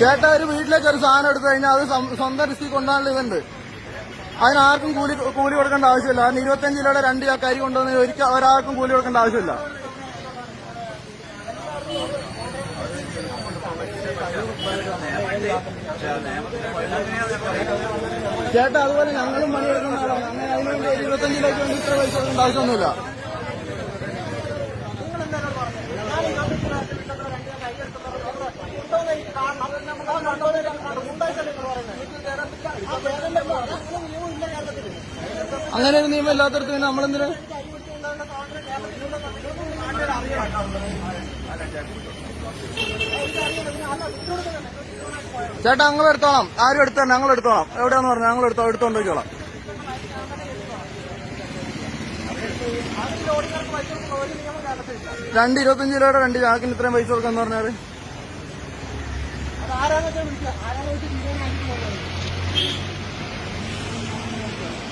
ചേട്ടാ ഒരു വീട്ടിലേക്ക് ഒരു സാധനം എടുത്തു കഴിഞ്ഞാൽ അത് സ്വ- സ്വന്തം റിസ്കി കൊണ്ടുപോകാനുള്ള ഇതുണ്ട് അതിനാർക്കും കൂലി കൂലി കൊടുക്കേണ്ട ആവശ്യമില്ല. അതിന് ഇരുപത്തഞ്ച് കിലോയുടെ രണ്ട് ചാക്ക് അരി കൊണ്ടുവന്ന് ഒരിക്കൽ ഒരാൾക്കും കൂലി കൊടുക്കേണ്ട ആവശ്യമില്ല. ചേട്ടാ അതുപോലെ ഞങ്ങളും പണിയെടുക്കുന്ന ആളാണ്. അങ്ങനെ അതിനുവേണ്ടി ഇരുപത്തഞ്ചിലേക്ക് വേണ്ടി ഇത്ര പൈസ കൊടുക്കേണ്ട ആവശ്യമൊന്നുമില്ല. അങ്ങനെ ഒരു നിയമം ഇല്ലാത്തടത്ത് പിന്നെ നമ്മളെന്തിനാ? ചേട്ടാ ഞങ്ങൾ എടുത്തോളാം. ആരും എടുത്തോ ഞങ്ങൾ എടുത്തോളാം. എവിടെയാന്ന് പറഞ്ഞു ഞങ്ങൾ എടുത്തോ എടുത്തോണ്ട് പോയിക്കോളാം രണ്ട് ഇരുപത്തഞ്ച് രൂപയുടെ രണ്ട് ചാക്കിന് ഇത്രയും പൈസ കൊടുക്കാന്ന് പറഞ്ഞാൽ? ആരാമത്തെ വിളിക്കുക. ആരാമത്തെ തീരുമാനം